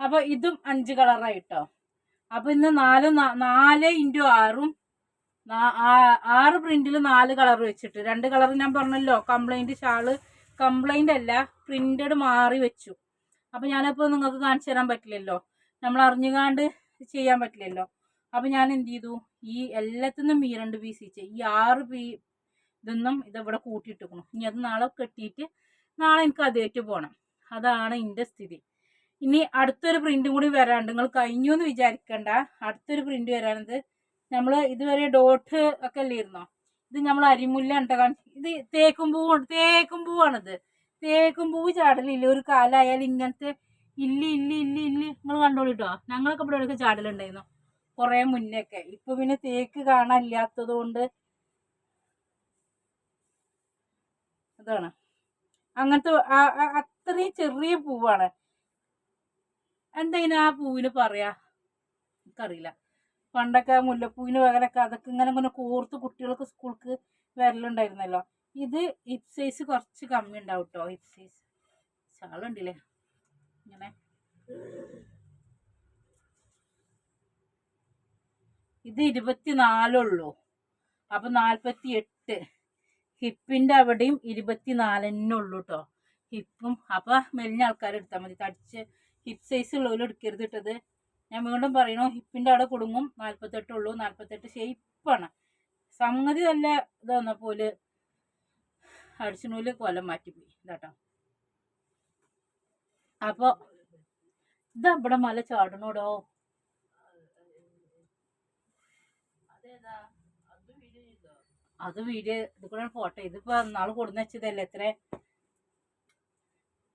അപ്പൊ ഇതും അഞ്ച് കളറായിട്ടോ അപ്പൊ ഇന്ന് നാല് നാല് ഇന്റു ആറും ആറ് പ്രിന്റിൽ നാല് കളർ വെച്ചിട്ട്. രണ്ട് കളർ ഞാൻ പറഞ്ഞല്ലോ കംപ്ലൈന്റ് ഷാൾ. കംപ്ലൈന്റ് അല്ല പ്രിന്റഡ് മാറി വെച്ചു. അപ്പൊ ഞാനിപ്പോ നിങ്ങൾക്ക് കാണിച്ചു തരാൻ പറ്റില്ലല്ലോ. നമ്മൾ അറിഞ്ഞുകാണ്ട് ചെയ്യാൻ പറ്റില്ലല്ലോ. അപ്പൊ ഞാൻ എന്ത് ചെയ്തു? ഈ എല്ലാത്തിനും ഈ രണ്ട് പീസ് വെച്ച് ഈ ആറ് പീ ഇതൊന്നും ഇതവിടെ കൂട്ടിയിട്ടിരിക്കണം ഇനി അത് നാളെ കെട്ടിയിട്ട് നാളെ എനിക്ക് അതേറ്റ് പോകണം അതാണ് എന്റെ സ്ഥിതി. ഇനി അടുത്തൊരു പ്രിന്റും കൂടി വരാണ്ട് നിങ്ങൾ കഴിഞ്ഞു എന്ന് വിചാരിക്കണ്ട. അടുത്തൊരു പ്രിന്റ് വരാനത് നമ്മൾ ഇതുവരെ ഡോട്ട് ഒക്കെ അല്ലായിരുന്നോ ഇത് നമ്മൾ അരിമുല്ല ഇത് തേക്കും പൂവ് തേക്കും പൂവാണിത്. തേക്കും പൂവ് ചാടലില്ല. ഒരു കാലായാലും ഇങ്ങനത്തെ ഇല്ല ഇല്ല ഇല്ല ഇല്ല. നിങ്ങൾ കണ്ടോളിട്ടോ? ഞങ്ങളൊക്കെ ഇവിടെ ഇവിടെയൊക്കെ ചാടലുണ്ടായിരുന്നു. കുറേ മുന്നേക്കെ. ഇപ്പൊ പിന്നെ തേക്ക് കാണാനില്ലാത്തത് കൊണ്ട് അതാണ്. അങ്ങനത്തെ അത്രയും ചെറിയ പൂവാണ്. എന്തെങ്കിലും ആ പൂവിന് പറയാ? എനിക്കറിയില്ല. പണ്ടൊക്കെ മുല്ലപ്പൂവിന് പകരമൊക്കെ അതൊക്കെ ഇങ്ങനെ ഇങ്ങനെ കോർത്ത് കുട്ടികൾക്ക് സ്കൂൾക്ക് വരലുണ്ടായിരുന്നല്ലോ. ഇത് ഹിപ് സൈസ് കുറച്ച് കമ്മി ഉണ്ടാവും കേട്ടോ ഹിപ് സൈസ്. ചാളുണ്ടല്ലേ ഇങ്ങനെ. ഇത് ഇരുപത്തിനാലുള്ളൂ അപ്പൊ നാൽപ്പത്തി എട്ട് ഹിപ്പിന്റെ അവിടെയും ഇരുപത്തിനാലെന്നെ ഉള്ളൂ കേട്ടോ ഹിപ്പും അപ്പോൾ മെലിഞ്ഞ ആൾക്കാർ എടുത്താൽ മതി. തടിച്ച് ഹിപ്പ് സൈസ് ഉള്ളവരും എടുക്കരുത് ഇട്ടത് ഞാൻ വീണ്ടും പറയണു ഹിപ്പിന്റെ അവിടെ കുടുങ്ങും. നാൽപ്പത്തെട്ട് ഉള്ളൂ നാൽപ്പത്തെട്ട് ഷേപ്പാണ് സംഗതി നല്ല ഇതാന്ന പോലെ അടിച്ചിനൂൽ കൊലം മാറ്റിപ്പോയി. ഇതാട്ടോ അപ്പോൾ ഇതവിടെ മല ചാടണോടോ? അത് വീഡിയോ ഇത് ഫോട്ടോ ഇതിപ്പോ നാളെ കൊടുന്ന് വെച്ചതല്ലേ എത്ര?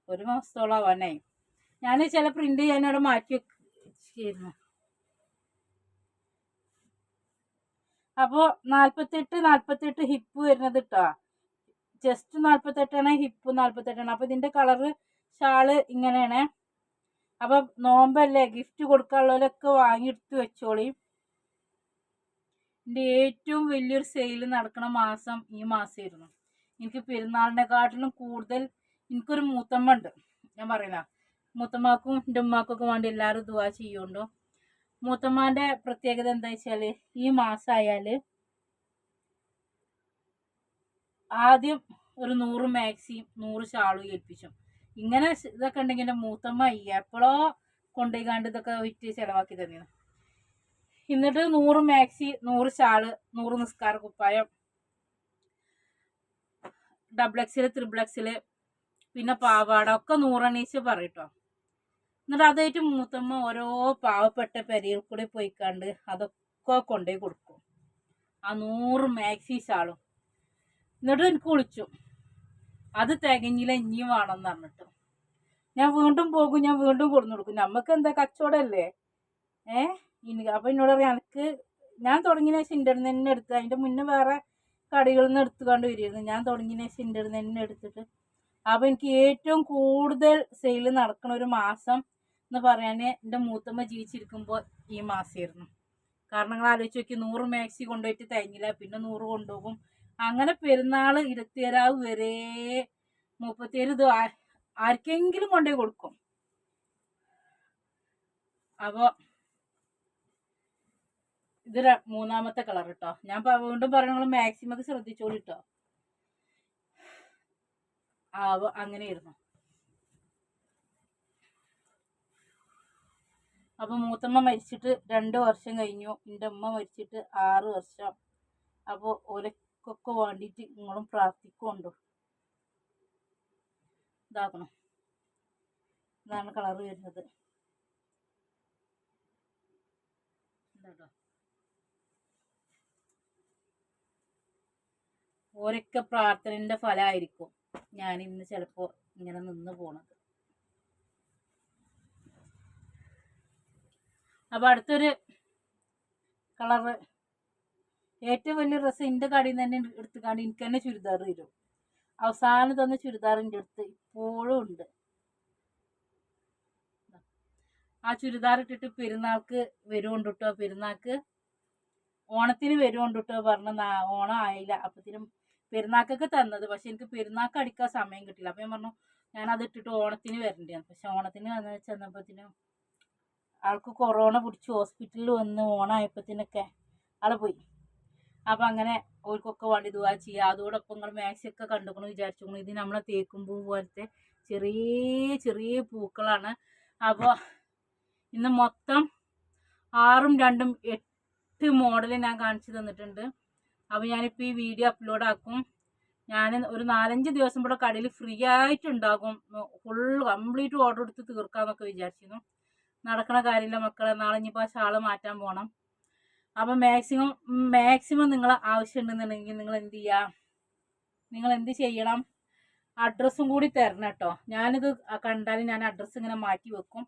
ഒരു മാസത്തോളം ആവാനേ ഞാൻ ചില പ്രിന്റ് ഞാൻ അവിടെ മാറ്റി വെച്ചിരുന്നു. അപ്പോൾ നാൽപ്പത്തെട്ട് നാൽപ്പത്തെട്ട് ഹിപ്പ് വരുന്നത് കേട്ടോ ജസ്റ്റ് നാൽപ്പത്തെട്ടാണ് ഹിപ്പ് നാൽപ്പത്തെട്ടാണ് അപ്പോൾ ഇതിന്റെ കളറ് ഷാൾ ഇങ്ങനെയാണ്. അപ്പം നോമ്പല്ലേ ഗിഫ്റ്റ് കൊടുക്കാനുള്ളവരൊക്കെ വാങ്ങിയെടുത്ത് വെച്ചോളി. എന്റെ ഏറ്റവും വലിയൊരു സെയിൽ നടക്കുന്ന മാസം ഈ മാസമായിരുന്നു എനിക്ക് പെരുന്നാളിനെക്കാട്ടിലും കൂടുതൽ എനിക്കൊരു മൂത്തമ്മ ഉണ്ട് ഞാൻ പറയില്ല മൂത്തമ്മക്കും എന്റെ ഉമ്മാക്കൊക്കെ വേണ്ടി എല്ലാവരും ദുവാ ചെയ്യുന്നുണ്ടോ? മൂത്തമ്മാന്റെ പ്രത്യേകത എന്താ വെച്ചാൽ ഈ മാസമായാൽ ആദ്യം ഒരു നൂറ് മാക്സിയും നൂറ് ഷാളും ഏൽപ്പിച്ചു. ഇങ്ങനെ ഇതൊക്കെ ഉണ്ടെങ്കിൽ എന്റെ മൂത്തമ്മ എപ്പോഴോ കൊണ്ടുപോയി കണ്ട് ഇതൊക്കെ വിറ്റ് ചിലവാക്കി തന്നെയാണ് എന്നിട്ട് നൂറ് മാക്സി നൂറ് ഷാൾ നൂറ് നിസ്കാര കുപ്പായം ഡബിൾ എക്സിൽ ത്രിബിൾ എക്സിൽ പിന്നെ പാവാട ഒക്കെ നൂറണീച്ച് പറയട്ടോ. എന്നിട്ട് അതായിട്ട് മൂത്തമ്മ ഓരോ പാവപ്പെട്ട പെരയിൽ കൂടി പോയിക്കാണ്ട് അതൊക്കെ കൊണ്ടുപോയി കൊടുക്കും. ആ നൂറ് മാക്സി ഷാളും എന്നിട്ട് എനിക്ക് വിളിച്ചു. അത് തികഞ്ഞില്ല ഇനിയും വേണമെന്ന് പറഞ്ഞിട്ട്. ഞാൻ വീണ്ടും പോകും ഞാൻ വീണ്ടും കൊടുന്നു കൊടുക്കും. നമുക്ക് എന്താ കച്ചവടമല്ലേ ഏ? ഇനി അപ്പം എന്നോട് പറയാം എനിക്ക് ഞാൻ തുടങ്ങിയ ശേഷം എന്റെ അടുത്ത് തന്നെ എടുത്ത് അതിന്റെ മുന്നേ വേറെ കടികളിൽ നിന്ന് എടുത്തുകൊണ്ട് വരികയായിരുന്നു. ഞാൻ തുടങ്ങിയ ശേഷം എന്റെ അടുത്ത് തന്നെ എടുത്തിട്ട്. അപ്പം എനിക്ക് ഏറ്റവും കൂടുതൽ സെയിൽ നടക്കുന്ന ഒരു മാസം എന്ന് പറയാൻ എന്റെ മൂത്തമ്മ ജീവിച്ചിരിക്കുമ്പോൾ ഈ മാസമായിരുന്നു. കാരണം നിങ്ങൾ ആലോചിച്ച് നോക്കി നൂറ് മാക്സി കൊണ്ടുപോയിട്ട് തേങ്ങില്ല പിന്നെ നൂറ് കൊണ്ടുപോകും. അങ്ങനെ പെരുന്നാൾ ഇരുപത്തിയേഴാവ് വരെ മുപ്പത്തിയേഴ് ഇത് ആർക്കെങ്കിലും കൊണ്ടുപോയി കൊടുക്കും. അപ്പോൾ ഇത് മൂന്നാമത്തെ കളർ കേട്ടോ ഞാൻ വീണ്ടും പറയണങ്ങൾ മാക്സിമം ശ്രദ്ധിച്ചോളൂ കേട്ടോ ആവ് അങ്ങനെയായിരുന്നു. അപ്പൊ മൂത്തമ്മ മരിച്ചിട്ട് രണ്ട് വർഷം കഴിഞ്ഞു. എന്റെ അമ്മ മരിച്ചിട്ട് ആറ് വർഷം. അപ്പോൾ ഓരക്കൊക്കെ വേണ്ടിയിട്ട് നിങ്ങളും പ്രാർത്ഥിക്കുന്നുണ്ടോ. ഇതാക്കണം. ഇതാണ് കളർ വരുന്നത്. ഇതാട്ടോ. ഓരൊക്കെ പ്രാർത്ഥനയുടെ ഫലമായിരിക്കും ഞാൻ ഇന്ന് ചിലപ്പോൾ ഇങ്ങനെ നിന്ന് പോണത്. അപ്പൊ അടുത്തൊരു കളറ് ഏറ്റവും വലിയ ഡ്രസ്സ് എന്റെ കടയിൽ നിന്ന് തന്നെ എടുത്തുകാണ്ട് എനിക്ക് തന്നെ ചുരിദാർ തരും. അവസാനം തന്നെ ചുരിദാർ അടുത്ത് ഇപ്പോഴും ഉണ്ട്. ആ ചുരിദാർ ഇട്ടിട്ട് പെരുന്നാൾക്ക് വരുമുണ്ട് പെരുന്നാൾക്ക് ഓണത്തിന് വരുമുണ്ട് പറഞ്ഞ ഓണം ആയില്ല. അപ്പത്തിനും പെരുന്നാക്കൊക്കെ തന്നത്. പക്ഷെ എനിക്ക് പെരുന്നാക്ക് അടിക്കാൻ സമയം കിട്ടില്ല അപ്പം ഞാൻ പറഞ്ഞു ഞാൻ അത് ഇട്ടിട്ട് ഓണത്തിന് വരണ്ടേന്ന് പക്ഷെ ഓണത്തിന് വന്ന് ചെന്നപ്പോഴത്തേനും ആൾക്ക് കൊറോണ പിടിച്ച് ഹോസ്പിറ്റലിൽ വന്ന് ഓണായപ്പോഴത്തേനൊക്കെ ആൾ പോയി. അപ്പം അങ്ങനെ ഓർക്കൊക്കെ വേണ്ടി ദുവാ ചെയ്യുക അതോടൊപ്പം നിങ്ങൾ മേശയൊക്കെ കണ്ടുക്കണം വിചാരിച്ചു ഇത് നമ്മളെ തേക്കുമ്പൂ പോലത്തെ ചെറിയ ചെറിയ പൂക്കളാണ്. അപ്പോൾ ഇന്ന് മൊത്തം ആറും രണ്ടും എട്ട് മോഡൽ ഞാൻ കാണിച്ചു തന്നിട്ടുണ്ട്. അപ്പോൾ ഞാനിപ്പോൾ ഈ വീഡിയോ അപ്ലോഡ് ആക്കും. ഞാൻ ഒരു നാലഞ്ച് ദിവസം ഇവിടെ കടയിൽ ഫ്രീ ആയിട്ടുണ്ടാകും. ഫുൾ കംപ്ലീറ്റ് ഓർഡർ എടുത്ത് തീർക്കാമെന്നൊക്കെ വിചാരിച്ചിരുന്നു. നടക്കണ കാര്യമില്ല മക്കളെ നാളെ ഇനിയിപ്പോൾ ആ ഷാൾ മാറ്റാൻ പോകണം അപ്പം മാക്സിമം മാക്സിമം നിങ്ങൾ ആവശ്യമുണ്ടെന്നുണ്ടെങ്കിൽ നിങ്ങൾ എന്ത് ചെയ്യുക നിങ്ങൾ എന്ത് ചെയ്യണം? അഡ്രസ്സും കൂടി തരണം കേട്ടോ. ഞാനിത് കണ്ടാൽ ഞാൻ അഡ്രസ്സ് ഇങ്ങനെ മാറ്റി വെക്കും.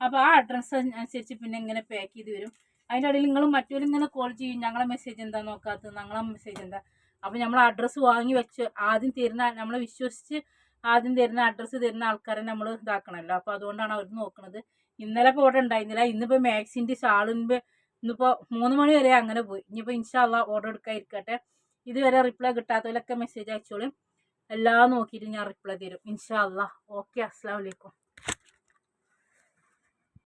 അപ്പോൾ ആ അഡ്രസ്സ് അനുസരിച്ച് പിന്നെ ഇങ്ങനെ പാക്ക് ചെയ്ത് വരും. അതിന്റെ ഇടയിൽ നിങ്ങൾ മറ്റൊരു ഇങ്ങനെ കോൾ ചെയ്യും. ഞങ്ങളെ മെസ്സേജ് എന്താ നോക്കാത്തത്? ഞങ്ങളെ മെസ്സേജ് എന്താ? അപ്പോൾ നമ്മൾ അഡ്രസ്സ് വാങ്ങി വെച്ച് ആദ്യം തരുന്ന നമ്മളെ വിശ്വസിച്ച് ആദ്യം തരുന്ന അഡ്രസ്സ് തരുന്ന ആൾക്കാരെ നമ്മൾ ഇതാക്കണമല്ലോ അപ്പോൾ അതുകൊണ്ടാണ് അവർ നോക്കുന്നത് ഇന്നലെ ഇപ്പോൾ ഓർഡർ ഉണ്ടായിരുന്നില്ല. ഇന്നിപ്പോൾ മാക്സിന്റെ ഷാളിന്റെ ഇന്നിപ്പോൾ മൂന്ന് മണി വരെ അങ്ങനെ പോയി. ഇനിയിപ്പോൾ ഇൻഷാല്ല ഓർഡർ എടുക്കാതിരിക്കട്ടെ. ഇതുവരെ റിപ്ലൈ കിട്ടാത്തവരൊക്കെ മെസ്സേജ് അയച്ചോളും. എല്ലാം നോക്കിയിട്ട് ഞാൻ റിപ്ലൈ തരും. ഇൻഷാല്ല ഓക്കെ അസ്സാം വലൈക്കും